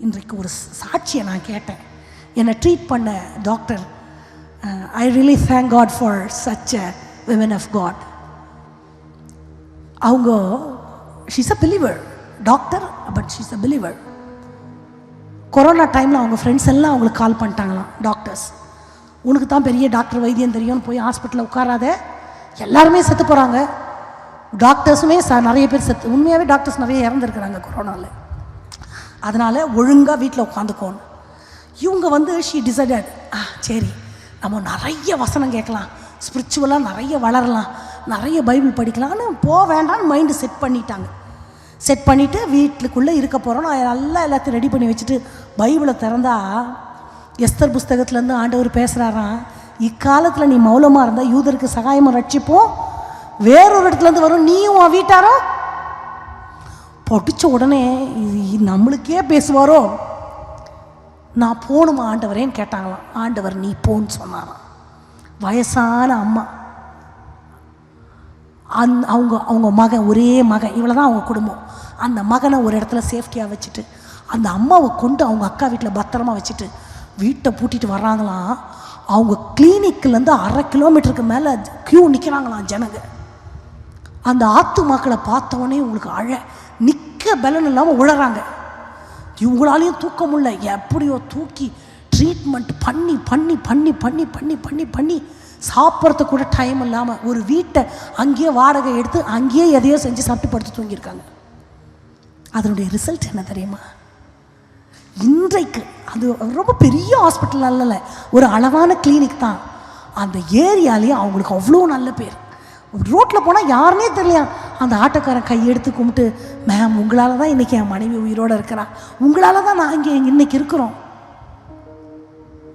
இன்றைக்கு ஒரு சாட்சியை நான் கேட்டேன். என்னை ட்ரீட் பண்ண doctor I really thank God for such a women of God அவங்க she's a believer doctor but she's a believer corona டைமில் அவங்க ஃப்ரெண்ட்ஸ் எல்லாம் அவங்களுக்கு கால் பண்ணிட்டாங்களாம் டாக்டர்ஸ் உனக்கு தான் பெரிய டாக்டர் வைத்தியம் தெரியும்னு போய் ஹாஸ்பிட்டலில் உட்காராத எல்லாருமே செத்து போகிறாங்க டாக்டர்ஸுமே ச நிறைய பேர் செத்து உண்மையாகவே டாக்டர்ஸ் நிறைய இறந்துருக்குறாங்க கொரோனாவில் அதனால் ஒழுங்காக வீட்டில் உட்காந்துக்கோணும் இவங்க வந்து ஷீ டிசைடட் ஆ சரி நம்ம நிறைய வசனம் கேட்கலாம். ஸ்பிரிச்சுவலாக நிறைய வளரலாம். நிறைய பைபிள் படிக்கலாம்னு போக வேண்டாம்னு மைண்டு செட் பண்ணிட்டாங்க. செட் பண்ணிவிட்டு வீட்டுக்குள்ளே இருக்க போகிறோம் நான் நல்லா எல்லாத்தையும் ரெடி பண்ணி வச்சுட்டு பைபிளை திறந்தா எஸ்தர் புஸ்தகத்துலேருந்து ஆண்டவர் பேசுகிறாராம் இக்காலத்தில் நீ மௌலமாக இருந்தால் யூதருக்கு சகாயமாக ரட்சிப்போம் வேறொரு இடத்துலேருந்து வரும். நீயும் உன் வீட்டாரும் படித்த உடனே இது நம்மளுக்கே பேசுவாரோ? நான் போகணுமா ஆண்டவரேன்னு கேட்டாங்களாம். ஆண்டவர் நீ போன்னு சொன்னாராம். வயசான அம்மா. அந் அவங்க அவங்க மகன் ஒரே மகன் இவ்வளோ தான் அவங்க குடும்பம். அந்த மகனை ஒரு இடத்துல சேஃப்டியாக வச்சுட்டு அந்த அம்மாவை கொண்டு அவங்க அக்கா வீட்டில் பத்திரமா வச்சுட்டு வீட்டை பூட்டிட்டு வர்றாங்களாம். அவங்க கிளினிக்லேருந்து அரை கிலோமீட்டருக்கு மேலே க்யூ நிற்கிறாங்களாம் ஜனங்க. அந்த ஆத்துமாக்களை பார்த்தவொடனே உங்களுக்கு அழ நிற்க பலன் இல்லாமல் உழறாங்க. இவங்களாலையும் தூக்க முடியல. எப்படியோ தூக்கி ட்ரீட்மெண்ட் பண்ணி பண்ணி பண்ணி பண்ணி பண்ணி பண்ணி பண்ணி சாப்பிட்றதுக்கு கூட டைம் இல்லாமல் ஒரு வீட்டை அங்கேயே வாடகை எடுத்து அங்கேயே எதையோ செஞ்சு சாப்பிட்டு படுத்து தூங்கியிருக்காங்க. அதனுடைய ரிசல்ட் என்ன தெரியுமா? இன்றைக்கு அது ரொம்ப பெரிய ஹாஸ்பிட்டல் அல்லல ஒரு அளவான கிளினிக் தான். அந்த ஏரியாலேயே அவங்களுக்கு அவ்வளோ நல்ல பேர். ரோட்டில் போனால் யாருனே தெரியலையா? அந்த ஆட்டோக்காரன் கையெடுத்து கும்பிட்டு மேம் உங்களால் தான் இன்றைக்கி என் மனைவி உயிரோடு இருக்கிறா. உங்களால் தான் நான் இங்கே இன்னைக்கு இருக்கிறோம்.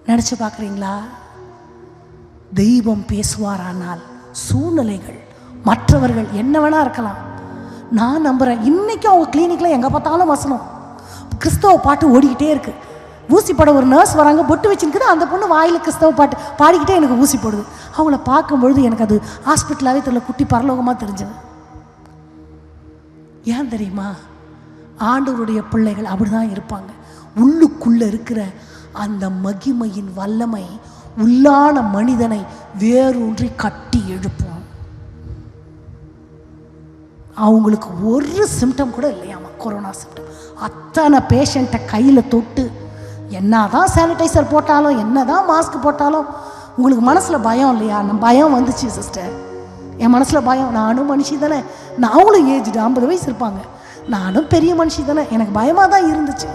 நினச்சி பார்க்குறீங்களா? தெய்வம் பேசுவாரானால் சூழ்நிலைகள் மற்றவர்கள் என்ன வேணா இருக்கலாம். நான் நம்புகிறேன் இன்றைக்கும் அவங்க கிளினிக்கில் எங்கே பார்த்தாலும் வசனம். கிறிஸ்தவ பாட்டு ஓடிக்கிட்டே இருக்கு. ஊசி போட ஒரு நர்ஸ் வராங்க பொட்டு வச்சுருக்குது அந்த பொண்ணு வாயில் கிறிஸ்தவ பாட்டு பாடிக்கிட்டே எனக்கு ஊசி போடுது. அவங்கள பார்க்கும்பொழுது எனக்கு அது ஹாஸ்பிட்டலாகவே தெரியல குட்டி பரலோகமாக தெரிஞ்சது. ஏன் தெரியுமா? ஆண்டவருடைய பிள்ளைகள் அப்படிதான் இருப்பாங்க. உள்ளுக்குள்ளே இருக்கிற அந்த மகிமையின் வல்லமை உள்ளான மனிதனை வேரூன்றி கட்டி எழுப்பும். அவங்களுக்கு ஒரு சிம்டம் கூட இல்லையாமா? கொரோனா சிம்டம் அத்தனை பேஷண்ட்டை கையில் தொட்டு என்ன தான் சானிடைசர் போட்டாலும் என்னதான் மாஸ்க் போட்டாலும் உங்களுக்கு மனசில் பயம் இல்லையா? நம்ம பயம் வந்துச்சு சிஸ்டர் என் மனசில் பயம். நானும் மனுஷி தானே. நாங்களும் ஏஜ்டு ஐம்பது வயசு இருப்பாங்க. நானும் பெரிய மனுஷி தானே. எனக்கு பயமாக தான் இருந்துச்சு.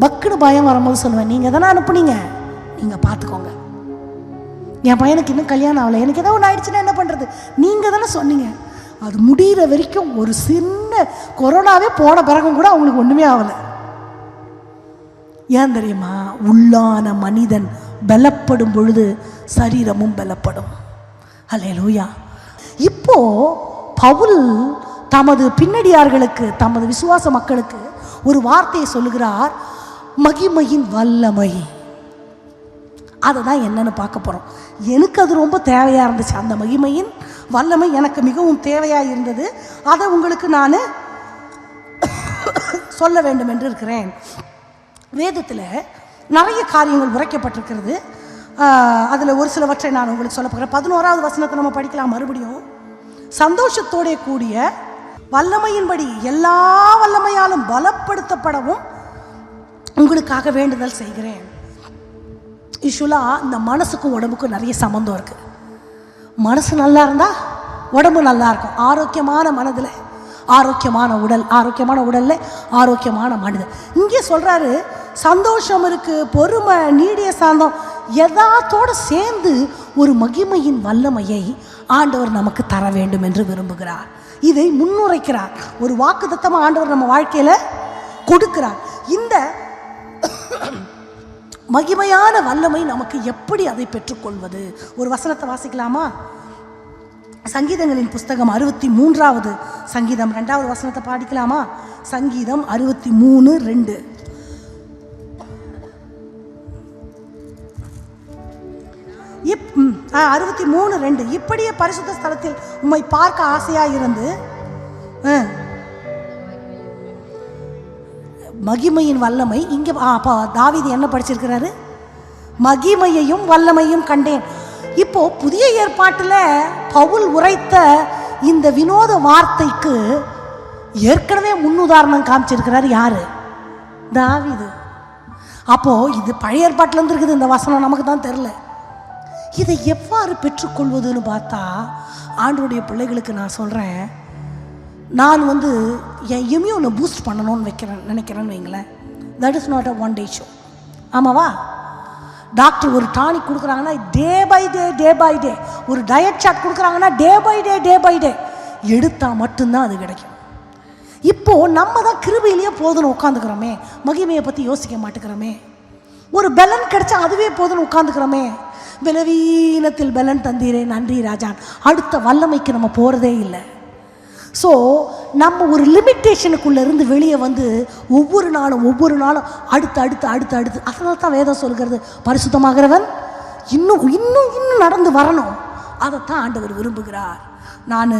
பக்குன்னு பயம் வரும்போது சொல்லுவேன் நீங்கள் தானே அனுப்புனீங்க? நீங்கள் பார்த்துக்கோங்க என் பையனுக்கு இன்னும் கல்யாணம் ஆகலை. எனக்கு ஏதோ ஒன்று ஆயிடுச்சுன்னா என்ன பண்ணுறது நீங்கள் தானே சொன்னீங்க. அது முடிகிற வரைக்கும் ஒரு சின்ன கொரோனாவே போன பிறகும் கூட அவங்களுக்கு ஒன்றுமே ஆகலை. ஏன் தெரியுமா? உள்ளான மனிதன் பலப்படும் பொழுது சரீரமும் பலப்படும். அல்லேலூயா இப்போ பவுல் தமது பின்னடியார்களுக்கு தமது விசுவாச மக்களுக்கு ஒரு வார்த்தையை சொல்லுகிறார் மகிமையின் வல்லமை. அதை தான் என்னன்னு பார்க்க போகிறோம் எனக்கு அது ரொம்ப தேவையாக இருந்துச்சு. அந்த மகிமையின் வல்லமை எனக்கு மிகவும் தேவையாக இருந்தது. அதை உங்களுக்கு நான் சொல்ல வேண்டும் என்று இருக்கிறேன். வேதத்தில் நிறைய காரியங்கள் உரைக்கப்பட்டிருக்கிறது. அதில் ஒரு சிலவற்றை நான் உங்களுக்கு சொல்ல போகிறேன். பதினோராவது வசனத்தை நம்ம படிக்கலாம் மறுபடியும். சந்தோஷத்தோட கூடிய வல்லமையின்படி எல்லா வல்லமையாலும் பலப்படுத்தப்படவும் உங்களுக்காக வேண்டுதல் செய்கிறேன். யூஸ்வலாக இந்த மனசுக்கும் உடம்புக்கும் நிறைய சம்மந்தம் இருக்குது மனசு நல்லா இருந்தால் உடம்பு நல்லா இருக்கும். ஆரோக்கியமான மனதில் ஆரோக்கியமான உடல் ஆரோக்கியமான உடலில் ஆரோக்கியமான மனிதன். இங்கே சொல்கிறாரு சந்தோஷம் இருக்குது பொறுமை நீடிய சாந்தம் எல்லாத்தோடு சேர்ந்து ஒரு மகிமையின் வல்லமையை ஆண்டவர் நமக்கு தர வேண்டும் என்று விரும்புகிறார். இதை முன்னுரைக்கிறார். ஒரு வாக்குத்தத்தமாக ஆண்டவர் நம்ம வாழ்க்கையில் கொடுக்கிறார். இந்த மகிமையான வல்லமை நமக்கு எப்படி அதை பெற்றுக்கொள்வது? ஒரு வசனத்தை வாசிக்கலாமா? சங்கீதங்களின் புஸ்தகம் அறுபத்தி மூன்றாவது சங்கீதம். ரெண்டாவது வசனத்தை பாடிக்கலாமா? சங்கீதம் அறுபத்தி மூணு ரெண்டு. இப் ஆ, அறுபத்தி மூணு ரெண்டு. இப்படியே பரிசுத்த ஸ்தலத்தில் உம்மை பார்க்க ஆசையாக இருந்து ஆ, மகிமையின் வல்லமை இங்கே அப்போ தாவீது என்ன படிச்சிருக்கிறாரு? மகிமையையும் வல்லமையும் கண்டேன். இப்போ புதிய ஏற்பாட்டில் பவுல் உரைத்த இந்த வினோத வார்த்தைக்கு ஏற்கனவே முன்னுதாரணம் காமிச்சிருக்கிறார் யாரு? தாவிது. அப்போ இது பழைய ஏற்பாட்டில் இருக்குது இந்த வசனம் நமக்கு தான் தெரில இதை எவ்வாறு பெற்றுக்கொள்வதுன்னு பார்த்தா ஆண்டவருடைய பிள்ளைகளுக்கு நான் சொல்கிறேன் நான் வந்து என் இம்யூனை பூஸ்ட் பண்ணணும்னு வைக்கிறேன் நினைக்கிறேன்னு வைங்களேன். That is not a one day show ஆமாவா? டாக்டர் ஒரு டானிக் கொடுக்குறாங்கன்னா day by day day by day. ஒரு டயட் சார்ட் கொடுக்குறாங்கன்னா day by day day by day. எடுத்தால் மட்டும்தான் அது கிடைக்கும். இப்போது நம்ம தான் கிருபையிலேயே போதும்னு உட்காந்துக்கிறோமே மகிமையை பற்றி யோசிக்க மாட்டேங்கிறோமே. ஒரு பலன் கிடைச்சா அதுவே போதும்னு உட்காந்துக்கிறோமே விலவீனத்தில் பலன் தந்தீரே நன்றி ராஜான். அடுத்த வல்லமைக்கு நம்ம போகிறதே இல்லை. ஸோ நம்ம ஒரு லிமிட்டேஷனுக்குள்ளேருந்து வெளியே வந்து ஒவ்வொரு நாளும் ஒவ்வொரு நாளும் அடுத்து அடுத்து அடுத்து அடுத்து. அதனால தான் வேதம் சொல்கிறது பரிசுத்தமாகிறவன் இன்னும் இன்னும் இன்னும் நடந்து வரணும். அதைத்தான் ஆண்டவர் விரும்புகிறார். நான்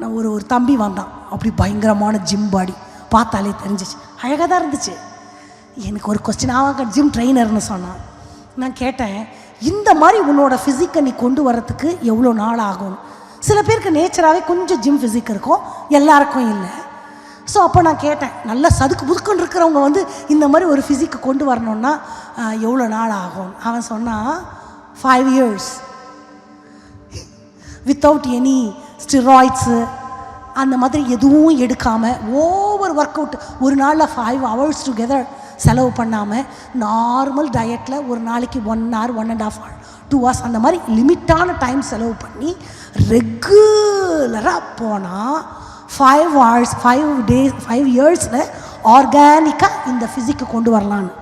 நான் ஒரு ஒரு தம்பி வந்தான். அப்படி பயங்கரமான ஜிம் பாடி பார்த்தாலே தெரிஞ்சிச்சு. அழகாக தான் இருந்துச்சு. எனக்கு ஒரு கொஸ்டின் ஆவாங்க ஜிம் ட்ரெயினர்னு சொன்னான். நான் கேட்டேன் இந்த மாதிரி உன்னோட ஃபிசிக்கை நீ கொண்டு வரத்துக்கு எவ்வளோ நாள் ஆகும்? சில பேருக்கு நேச்சராகவே கொஞ்சம் ஜிம் ஃபிசிக் இருக்கும். எல்லாருக்கும் இல்லை. ஸோ அப்போ நான் கேட்டேன் நல்லா சதுக்கு புதுக்குன்னு இருக்கிறவங்க வந்து இந்த மாதிரி ஒரு ஃபிசிக்கு கொண்டு வரணுன்னா எவ்வளோ நாள் ஆகும்? அவன் சொன்னான் five years without any steroids அந்த மாதிரி எதுவும் எடுக்காமல் ஓவர் ஒர்க் அவுட் ஒரு நாளில் ஃபைவ் ஹவர்ஸ் டுகெதர் செலவு பண்ணாமல் நார்மல் டயட்டில் ஒரு நாளைக்கு one hour one and half hour two hours அந்த மாதிரி லிமிட்டான டைம் செலவு பண்ணி ரெகுலராக போனால் five hours five days five இயர்ஸில் ஆர்கானிக்காக இந்த ஃபிசிக்கை கொண்டு வரலான்னு.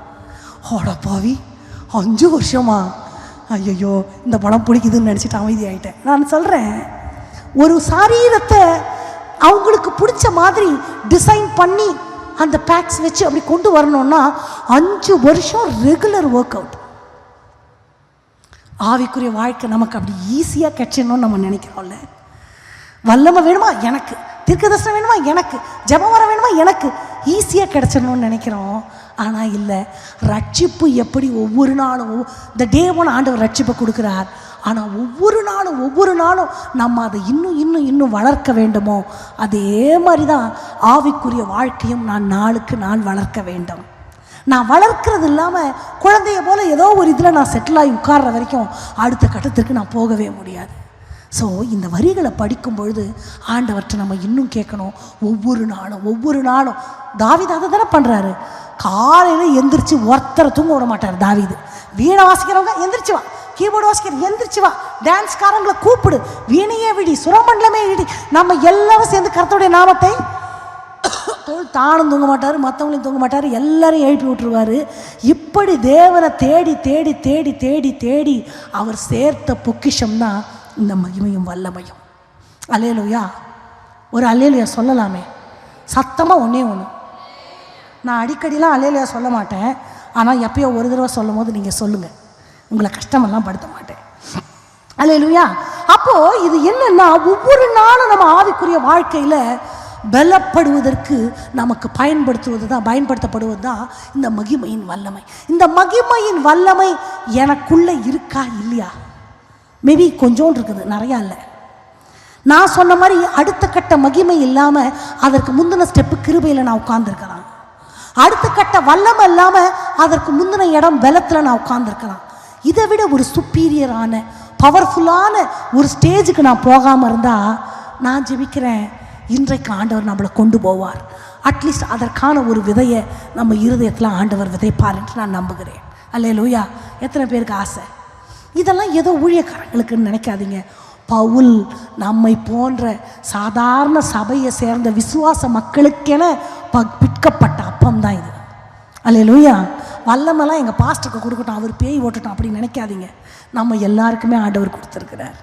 ஓட பாவி அஞ்சு வருஷமா? ஐயோ இந்த படம் பிடிக்குதுன்னு நினச்சிட்டு அமைதியாயிட்டேன். நான் சொல்கிறேன் ஒரு சரீரத்தை அவங்களுக்கு பிடிச்ச மாதிரி டிசைன் பண்ணி அந்த பேக்ஸ் வச்சு அப்படி கொண்டு வரணும்னா அஞ்சு வருஷம் ரெகுலர் ஒர்க் அவுட் ஆவிக்குரிய வாழ்க்கை நமக்கு அப்படி ஈஸியாக கிடைச்சிடணும்னு நம்ம நினைக்கிறோம்ல? வல்லமை வேணுமா? எனக்கு. தீர்க்கதர்சனம் வேணுமா? எனக்கு. ஜெபம் வர வேணுமா? எனக்கு. ஈஸியாக கிடச்சிடணும்னு நினைக்கிறோம். ஆனால் இல்லை. ரட்சிப்பு எப்படி ஒவ்வொரு நாளும் இந்த டே ஒன் ஆண்டவர் ரட்சிப்பை கொடுக்குறார். ஆனால் ஒவ்வொரு நாளும் ஒவ்வொரு நாளும் நம்ம அதை இன்னும் இன்னும் இன்னும் வளர்க்க வேண்டுமோ? அதே மாதிரி தான் ஆவிக்குரிய வாழ்க்கையும் நான் நாளுக்கு நாள் வளர்க்க வேண்டும். நான் வளர்க்கறது இல்லாமல் குழந்தைய போல் ஏதோ ஒரு இதில் நான் செட்டில் ஆகி உட்கார்ற வரைக்கும் அடுத்த கட்டத்திற்கு நான் போகவே முடியாது. ஸோ இந்த வரிகளை படிக்கும் பொழுது ஆண்டவர்கிட்ட நம்ம இன்னும் கேட்கணும். ஒவ்வொரு நாளும் ஒவ்வொரு நாளும். தாவீது அதை தானே பண்ணுறாரு காலையில் எந்திரிச்சு ஒருத்தரை தூங்க விட மாட்டார் தாவீது. வீணை வாசிக்கிறவங்க எந்திரிச்சு வா. கீபோர்டு வாசிக்கிற எந்திரிச்சு வா. டான்ஸ்காரங்களை கூப்பிடு. வீணையே விடி சுரமண்டலமே விடி. நம்ம எல்லாரும் சேர்ந்து கருத்துடைய நாமத்தை தானும் தூங்க மாட்டார் மற்றவங்களையும் தூங்க மாட்டார் எல்லாரையும் எழுப்பி விட்டுருவார். இப்படி தேவனை தேடி தேடி தேடி தேடி தேடி அவர் சேர்த்த பொக்கிஷம் தான் இந்த மகிமையும் வல்லமையும். அலேலுயா ஒரு அலேலுயா சொல்லலாமே. சத்தமாக ஒன்றே ஒன்று நான் அடிக்கடிலாம் அலேலுயா சொல்ல மாட்டேன். ஆனால் எப்பயோ ஒரு தடவை சொல்லும் போது நீங்கள் சொல்லுங்கள் உங்களை கஷ்டமெல்லாம் படுத்த மாட்டேன். அல்லேலூயா. அப்போது இது என்னென்னா ஒவ்வொரு நாளும் நம்ம ஆவிக்குரிய வாழ்க்கையில் பலப்படுவதற்கு நமக்கு பயன்படுத்துவது தான் பயன்படுத்தப்படுவது தான் இந்த மகிமையின் வல்லமை. இந்த மகிமையின் வல்லமை எனக்குள்ளே இருக்கா இல்லையா? மேபி கொஞ்சோண்டு இருக்குது நிறையா இல்லை. நான் சொன்ன மாதிரி அடுத்த கட்ட மகிமை இல்லாமல் அதற்கு முந்தின ஸ்டெப்பு கிருபையில் நான் உட்கார்ந்திருக்கலாம். அடுத்த கட்ட வல்லமை இல்லாமல் அதற்கு முந்தின இடம் பலத்தில் நான் உட்கார்ந்திருக்கலாம். இதை விட ஒரு சுப்பீரியரான பவர்ஃபுல்லான ஒரு ஸ்டேஜுக்கு நான் போகாமல் இருந்தால் நான் ஜெபிக்கிறேன். இன்றைக்கு ஆண்டவர் நம்மளை கொண்டு போவார். அட்லீஸ்ட் அதற்கான ஒரு விதையை நம்ம இருதயத்தில் ஆண்டவர் விதைப்பார் என்று நான் நம்புகிறேன். அல்லே லூயா எத்தனை பேருக்கு ஆசை? இதெல்லாம் ஏதோ ஊழியக்காரங்களுக்குன்னு நினைக்காதீங்க. பவுல் நம்மை போன்ற சாதாரண சபையை சேர்ந்த விசுவாச மக்களுக்கென ப பிற்கப்பட்ட அப்பம் தான் இது. அல்லேலூயா வல்லமெல்லாம் எங்கள் பாஸ்டருக்கு கொடுக்கட்டும் அவர் பேய் ஓட்டட்டும் அப்படி நினைக்காதீங்க. நம்ம எல்லாருக்குமே ஆண்டவர் கொடுத்துருக்கிறார்.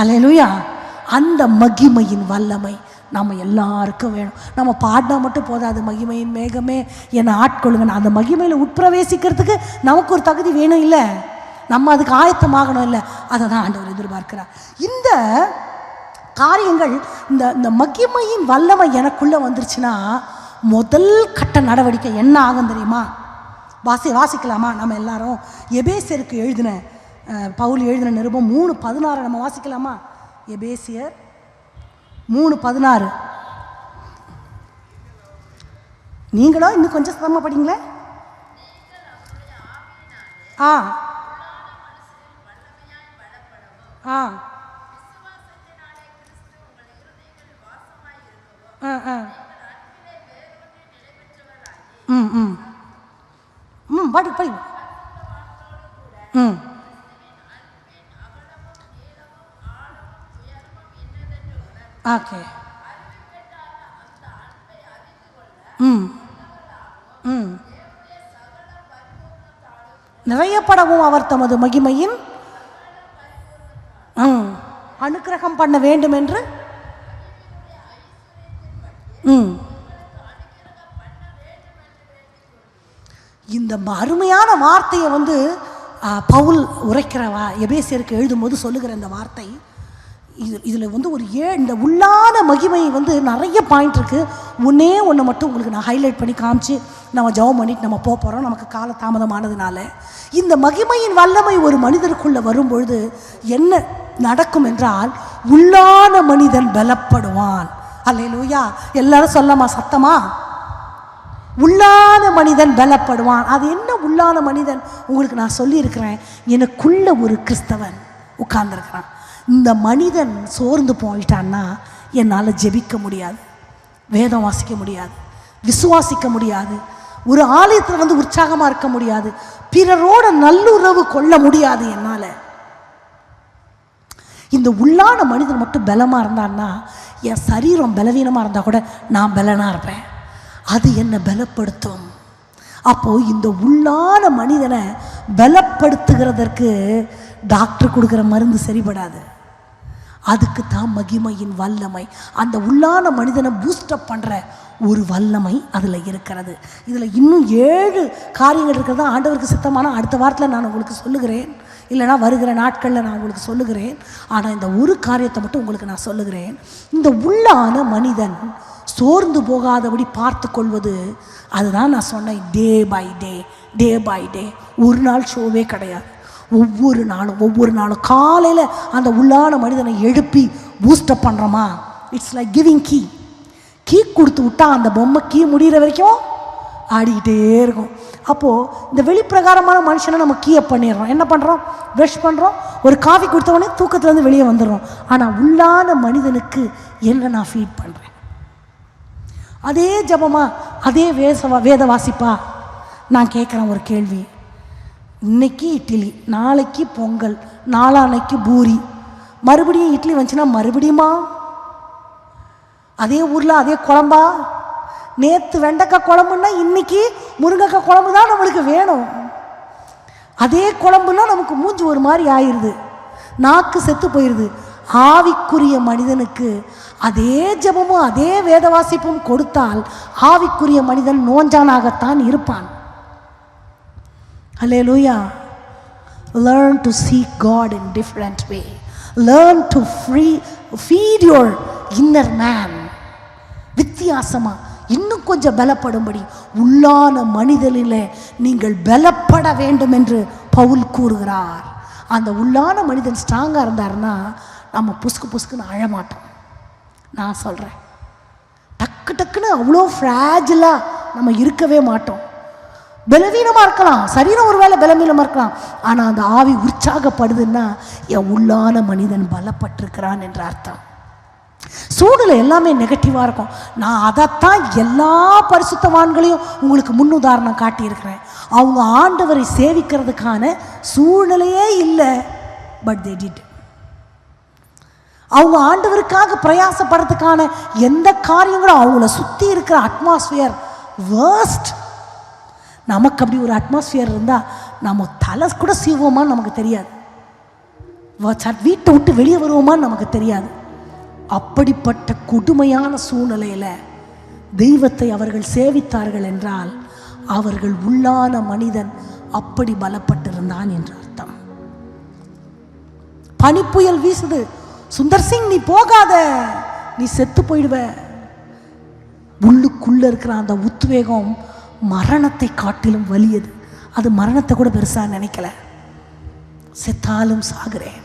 அல்லேலூயா அந்த மகிமையின் வல்லமை நம்ம எல்லாருக்கும் வேணும். நம்ம பாடினா மட்டும் போதாது. மகிமையின் மேகமே என்னை ஆட்கொள்ளுங்க அந்த மகிமையில் உட்பிரவேசிக்கிறதுக்கு நமக்கு ஒரு தகுதி வேணும் இல்லை. நம்ம அதுக்கு ஆயத்தமாகணும் இல்லை. அதை தான் ஆண்டவர் எதிர்பார்க்கிறார். இந்த காரியங்கள் இந்த இந்த மகிமையின் வல்லமை எனக்குள்ளே வந்துருச்சுன்னா முதல் கட்ட நடவடிக்கை என்ன ஆகும் தெரியுமா? வாசி வாசிக்கலாமா? நம்ம எல்லாரும் எபேசியருக்கு எழுதின பவுல் எழுதின நிருபம் மூணு பதினாறு நம்ம வாசிக்கலாமா? எபேசியர் மூணு பதினாறு. நீங்களும் இன்னும் கொஞ்சம் சிரமப்படுங்களே ஆ. ஆ. ஆ ஆ. ம் ம். ம் படி படி ம். ஓகே ம். ம். நிறையப்படவும் அவர் தமது மகிமையின் ம் அனுக்கிரகம் பண்ண வேண்டும் என்று ம். இந்த அருமையான வார்த்தையை வந்து பவுல் உரைக்கிறவா எபேசியருக்கு எழுதும்போது சொல்லுகிற இந்த வார்த்தை இது இதில் வந்து ஒரு ஏ இந்த உள்ளான மகிமை வந்து நிறைய பாயிண்ட் இருக்குது ஒன்றே ஒன்று மட்டும் உங்களுக்கு நான் ஹைலைட் பண்ணி காமிச்சு நம்ம ஜெபம் பண்ணிட்டு நம்ம போக போகிறோம் நமக்கு கால தாமதமானதுனால. இந்த மகிமையின் வல்லமை ஒரு மனிதருக்குள்ளே வரும்பொழுது என்ன நடக்கும் என்றால் உள்ளான மனிதன் பலப்படுவான். அல்லேலூயா. எல்லாரும் சொல்லமா சத்தமா? உள்ளான மனிதன் பலப்படுவான். அது என்ன உள்ளான மனிதன்? உங்களுக்கு நான் சொல்லியிருக்கிறேன். எனக்குள்ள ஒரு கிறிஸ்தவன் உட்கார்ந்துருக்கிறான். இந்த மனிதன் சோர்ந்து போயிட்டான்னா என்னால் ஜெபிக்க முடியாது வேதம் வாசிக்க முடியாது விசுவாசிக்க முடியாது ஒரு ஆலயத்தில் வந்து உற்சாகமாக இருக்க முடியாது பிறரோட நல்லுறவு கொள்ள முடியாது என்னால். இந்த உள்ளான மனிதன் மட்டும் பலமாக இருந்தான்னா என் சரீரம் பலவீனமாக இருந்தால் கூட நான் பலனாக இருப்பேன். அது என்னை பலப்படுத்தும். அப்போது இந்த உள்ளான மனிதனை பலப்படுத்துகிறதற்கு டாக்டர் கொடுக்குற மருந்து சரிபடாது. அதுக்கு தான் மகிமையின் வல்லமை. அந்த உள்ளான மனிதனை பூஸ்டப் பண்ணுற ஒரு வல்லமை அதில் இருக்கிறது. இதில் இன்னும் ஏழு காரியங்கள் இருக்கிறது ஆண்டவருக்கு சித்தமான அடுத்த வாரத்தில் நான் உங்களுக்கு சொல்லுகிறேன். இல்லைனா வருகிற நாட்களில் நான் உங்களுக்கு சொல்லுகிறேன். ஆனால் இந்த ஒரு காரியத்தை மட்டும் உங்களுக்கு நான் சொல்லுகிறேன். இந்த உள்ளான மனிதன் சோர்ந்து போகாதபடி பார்த்து கொள்வது அதுதான் நான் சொன்னேன். Day by day day by day ஒரு நாள் ஷோவே கிடையாது. ஒவ்வொரு நாளும் ஒவ்வொரு நாளும் காலையில் அந்த உள்ளான மனிதனை எழுப்பி பூஸ்டப் பண்ணுறோமா it's like giving key key கொடுத்து விட்டா அந்த பொம்மை கீ முடிகிற வரைக்கும் ஆடிக்கிட்டே இருக்கும். அப்போது இந்த வெளிப்பிரகாரமான மனுஷனை நம்ம கீயை பண்ணிடுறோம். என்ன பண்ணுறோம் ப்ரஷ் பண்ணுறோம் ஒரு காஃபி கொடுத்தவொடனே தூக்கத்துலேருந்து வெளியே வந்துடுறோம். ஆனால் உள்ளான மனிதனுக்கு என்ன நான் ஃபீட் பண்ணுறேன் அதே ஜபமா அதே வேச வேத வாசிப்பா நான் கேட்குறேன் ஒரு கேள்வி. இன்னைக்கு இட்லி நாளைக்கு பொங்கல் நாளான்னைக்கு பூரி. மறுபடியும் இட்லி வந்துச்சுன்னா மறுபடியுமா? அதே ஊரில் அதே குழம்பா? நேற்று வெண்டைக்காய் குழம்புன்னா இன்னைக்கு முருங்கைக்காய் குழம்பு தான் நம்மளுக்கு வேணும். அதே குழம்புனா நமக்கு மூஞ்சி ஒரு மாதிரி ஆயிடுது நாக்கு செத்து போயிடுது ஆவிக்குரிய மனிதனுக்கு அதே ஜெபமும் அதே வேத வாசிப்பும் கொடுத்தால் ஆவிக்குரிய மனிதன் நோஞ்சானாகத்தான் இருப்பான். Hallelujah. Learn to seek God in different way. Learn to free, feed your inner man. வித்தியாசமா இன்னும் கொஞ்சம் பலப்படும்படி உள்ளான மனிதனிலே நீங்கள் பலப்பட வேண்டும் என்று பவுல் கூறுகிறார் அந்த உள்ளான மனிதன் ஸ்ட்ராங்காக இருந்தாருன்னா நம்ம புசுக்கு புசுக்குன்னு அழமாட்டோம் நான் சொல்கிறேன் டக்கு டக்குன்னு அவ்வளோ ஃப்ராஜிலாக நம்ம இருக்கவே மாட்டோம் பலவீனமாக இருக்கலாம். சரீரம் ஒருவேளை பலவீனமாக இருக்கலாம். ஆனால் அந்த ஆவி உற்சாகப்படுதுன்னா என் உள்ளான மனிதன் பலப்பட்டிருக்கிறான் என்ற அர்த்தம். சூழ்நிலை எல்லாமே நெகட்டிவாக இருக்கும். நான் அதைத்தான் எல்லா பரிசுத்தவான்களையும் உங்களுக்கு முன்னுதாரணம் காட்டியிருக்கிறேன். அவங்க ஆண்டவரை சேவிக்கிறதுக்கான சூழ்நிலையே இல்லை பட் தே டிட் அவங்க ஆண்டவருக்காக பிரயாசப்படுறதுக்கான எந்த காரியங்களும் அவங்கள சுற்றி இருக்கிற அட்மாஸ்பியர் வேர்ஸ்ட் நமக்கு அப்படி ஒரு அட்மாஸ்பியர் இருந்தால் நம்ம தலை கூட சீவோமான்னு நமக்கு தெரியாது. வீட்டை விட்டு வெளியே வருவோமான்னு நமக்கு தெரியாது. அப்படிப்பட்ட கொடுமையான சூழ்நிலையில் தெய்வத்தை அவர்கள் சேவித்தார்கள் என்றால் அவர்கள் உள்ளான மனிதன் அப்படி பலப்பட்டிருந்தான் என்று அர்த்தம். பனிப்புயல் வீசுது. சுந்தர் சிங் நீ போகாத. நீ செத்து போயிடுவ. உள்ளுக்குள்ளே இருக்கிற அந்த உத்வேகம் மரணத்தை காட்டிலும் வலியது. அது மரணத்தை கூட பெருசாக நினைக்கல. செத்தாலும் சாகுறேன்.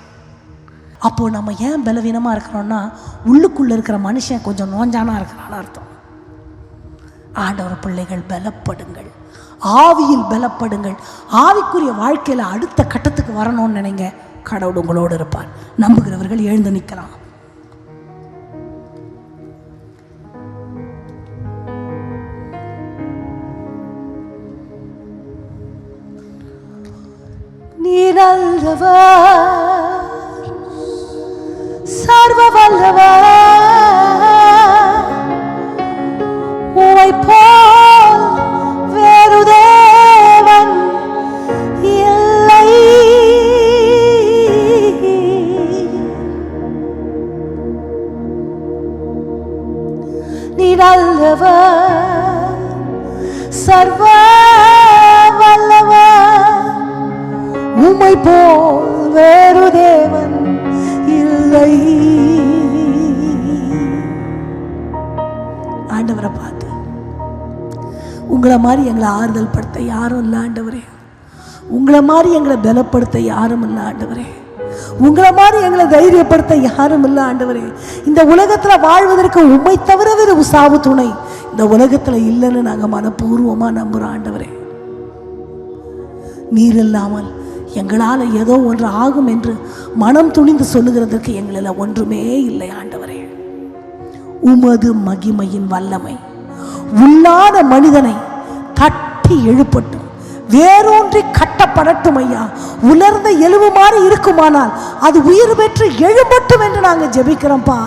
அப்போ நம்ம ஏன் பலவீனமாக இருக்கிறோம்னா உள்ளுக்குள்ளே இருக்கிற மனுஷன் கொஞ்சம் நோஞ்சானா இருக்கிறான்னு அர்த்தம். ஆண்டவர் பிள்ளைகள் பலப்படுங்கள். ஆவியில் பலப்படுங்கள். ஆவிக்குரிய வாழ்க்கையில் அடுத்த கட்டத்துக்கு வரணும்னு நினைங்க. கடவுள் உங்களோடு இருப்பார். நம்புகிறவர்கள் எழுந்து நிற்கலாம். நீரல்லவர் சர்வ வல்லவர். உமை போல் வேறு தேவன் இல்லை. நீ நல்லவர் சர்வ வல்லவர். உம்மை போல் வேறு தேவன் இல்லை. ஆண்டவரை பார்த்து உங்களை மாதிரி எங்களை ஆறுதல் படுத்த யாரும் இல்லை ஆண்டவரே. உங்களை மாதிரி எங்களை பலப்படுத்த யாரும் இல்லை ஆண்டவரே. உங்களை மாதிரி எங்களை தைரியப்படுத்த யாரும் இல்லை ஆண்டவரே. இந்த உலகத்தில் வாழ்வதற்கு உண்மை தவிர வேறு உசாவு துணை இந்த உலகத்தில் இல்லைன்னு நாங்கள் மனப்பூர்வமாக நம்புகிறோம் ஆண்டவரே. நீர் இல்லாமல் எங்களால் ஏதோ ஒன்று ஆகும் என்று மனம் துணிந்து சொல்லுகிறதற்கு எங்களில் ஒன்றுமே இல்லை ஆண்டவரே. உமது மகிமையின் வல்லமை உள்ளான மனிதனை தட்டி எழுப்பட்டும். வேரூன்றி கட்டப்படட்டும் ஐயா. உலர்ந்த எழுவுமாறு இருக்குமானால் அது உயிர் பெற்று எழும்பட்டும் என்று நாங்கள் ஜெபிக்கிறோம்ப்பா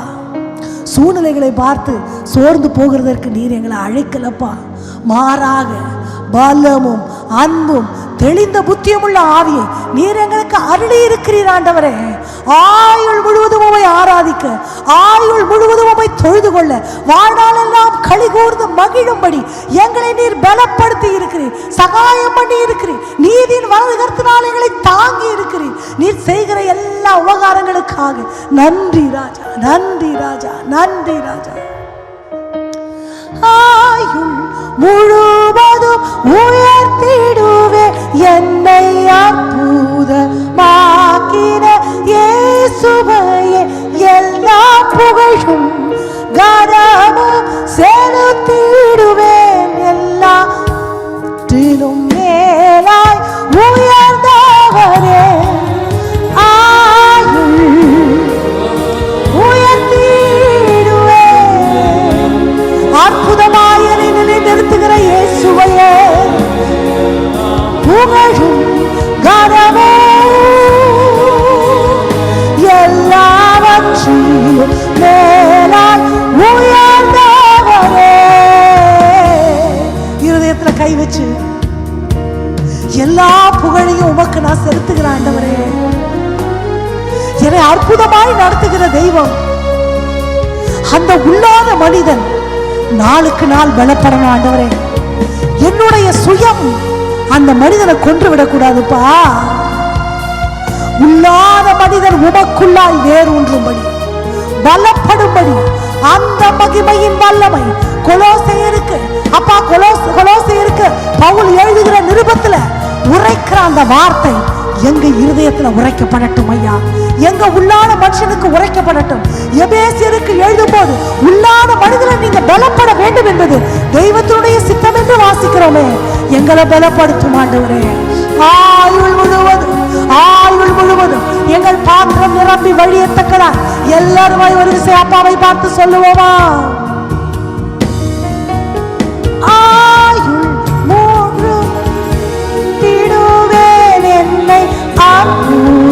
சூழ்நிலைகளை பார்த்து சோர்ந்து போகிறதற்கு நீர் எங்களை அழைக்கலப்பா. மாறாக பலமும் அன்பும் தெளிந்த புத்தியமுள்ள ஆவியை நீர் எங்களுக்கு அருளி இருக்கிறீர் ஆண்டவரே. ஆயுள் முழுவதும் உமை ஆராதிக்க ஆயுள் முழுவதும் உமை தொழுது கொள்ள வாழ்நாளெல்லாம் களி கூர்ந்து மகிழும்படி எங்களை நீர் பலப்படுத்தி இருக்கிறீர் சகாயம் பண்ணி இருக்கிறீர் நீதியின் வலது கருத்தினால் எங்களை தாங்கி இருக்கிறீர். நீர் செய்கிற எல்லா உபகாரங்களுக்காக நன்றி ராஜா நன்றி ராஜா நன்றி ராஜா. ஆயுள் முழுவதும் உயர்த்திடுவே என்னை அற்புதமாக்கின இயேசுவையே. எல்லா புகழும் கனமும் செலுத்திடுவேன் மேலாய் உயர்ந்தவரே. இருதயத்துல கை வச்சு எல்லா புகழையும் உமக்கு நான் செலுத்துகிறேன் ஆண்டவரே. என்னை அற்புதமாய் நடத்துகிற தெய்வம் அந்த உள்ளாத மனிதன் நாளுக்கு நாள் பலப்படணும் ஆண்டவரே. என்னுடைய சுயம் அந்த மனிதனை கொன்று விடக்கூடாதுப்பா உள்ளாத மனிதன் உமக்குள்ளாய் வேரூன்றும்படி பலப்படும்படி அந்த மகிமையின் வல்லமை கொலோசையருக்கு அப்பா கொலோஸ் கொலோசையருக்கு பவுல் எழுதுகிற நிருபத்துல உரைக்கிற அந்த வார்த்தை எங்க இருதயத்துல உரைக்கப்படட்டும் ஐயா. எங்க உள்ளான மனுஷனுக்கு உரைக்கப்படட்டும். எபேசியருக்கு எழுதும்போது உள்ளான மனிதனை நீங்க பலப்பட வேண்டும் என்பது தெய்வத்தினுடைய சித்தம் என்று வாசிக்கிறோமே. எங்களை பலப்படுத்தும் ஆண்டவரே. ஆயுள் முழுவதும் ஆயுள் முழுவதும் எங்கள் பாத்திரம் நிரம்பி வழியத்தக்கதா எல்லாரும் ஒரு விசை அப்பாவை பார்த்து சொல்லுவோமா? ஆ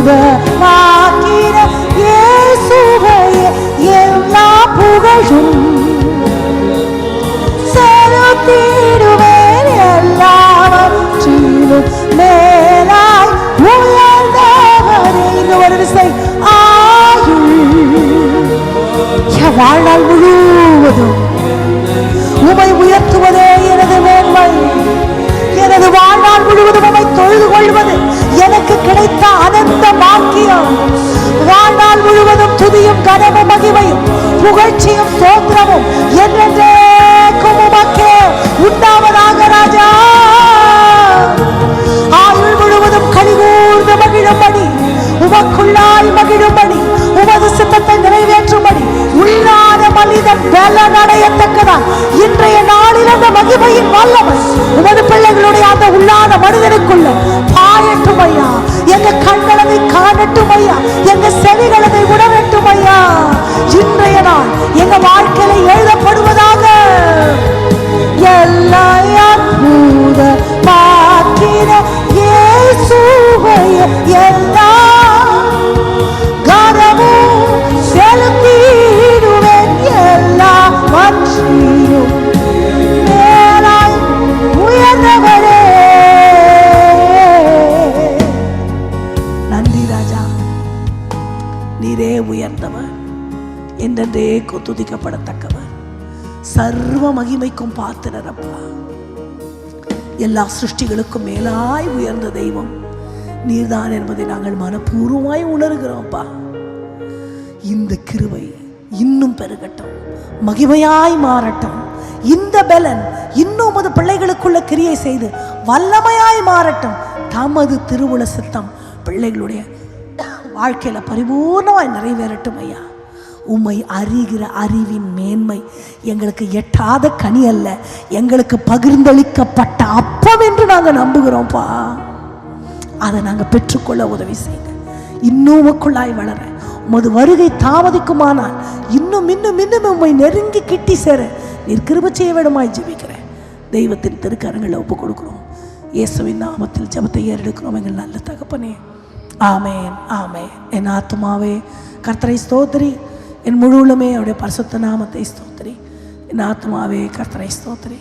அற்புதமாக்கிற இயேசுவையே எல்லா புகழும். செலுத்திடுவேன் எல்லாவற்றிலும் மேலாய் உயர் மகிமைக்கும் எல்லா சிருஷ்டிகளுக்கும் மேலாய் உயர்ந்த தெய்வம். நீர்தான் என்பதை நாங்கள் மனப்பூர்வமாய் உணர்கிறோம்ப்பா. இந்த கிருவை இன்னும் பெருகட்டும். மகிமையாய் மாறட்டும். இந்த பலன் இன்னும் அது பிள்ளைகளுக்குள்ள கிரியை செய்து வல்லமையாய் மாறட்டும். தமது திருவுள சித்தம் பிள்ளைகளுடைய வாழ்க்கையில பரிபூர்ணமாய் நிறைவேறட்டும் ஐயா. உம்மை அறிகிற அறிவின் மேன்மை எங்களுக்கு எட்டாத கனி அல்ல. எங்களுக்கு பகிர்ந்தளிக்கப்பட்ட அப்பம் என்று நாங்கள் நம்புகிறோம்ப்பா. அதை நாங்கள் பெற்றுக்கொள்ள உதவி செய்யுங்க. இன்னும் உக்குள்ளாய் வளர உமது வருகை தாமதிக்குமானால் இன்னும் இன்னும் இன்னும் உம்மை நெருங்கி கிட்டி சேர நீர் கிருப செய்ய வேண்டுமாய் ஜெபிக்கிறேன். தெய்வத்தின் திருக்கரங்களை ஒப்பு கொடுக்குறோம். இயேசுவின் நாமத்தில் ஜபத்தை ஏறெடுக்கிறோம். எங்கள் நல்ல தகப்பனே. ஆமேன் ஆமேன். என் ஆத்மாவே கர்த்தரை ஸ்தோத்திரி. என் முழுவலுமே அவருடைய பரிசுத்த நாமத்தை ஸ்தோத்திரி. என் ஆத்மாவே கர்த்தரை ஸ்தோத்திரி.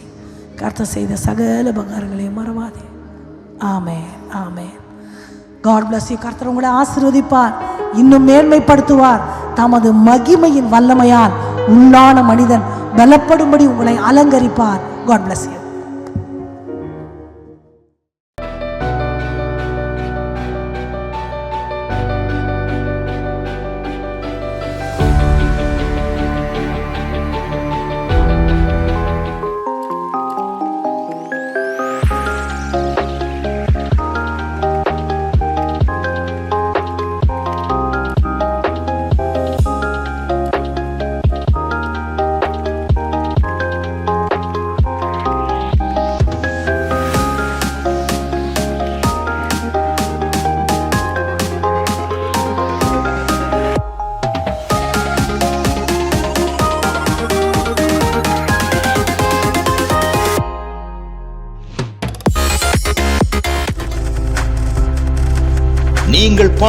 கர்த்தர் செய்த சகல பகாரங்களையும் மறவாதே. ஆமே ஆமே காட் பிளஸ் யூ கர்த்தர் உங்களை ஆசீர்வதிப்பார். இன்னும் மேன்மைப்படுத்துவார். தமது மகிமையின் வல்லமையால் உள்ளான மனிதன் பலப்படும்படி உங்களை அலங்கரிப்பார். God bless you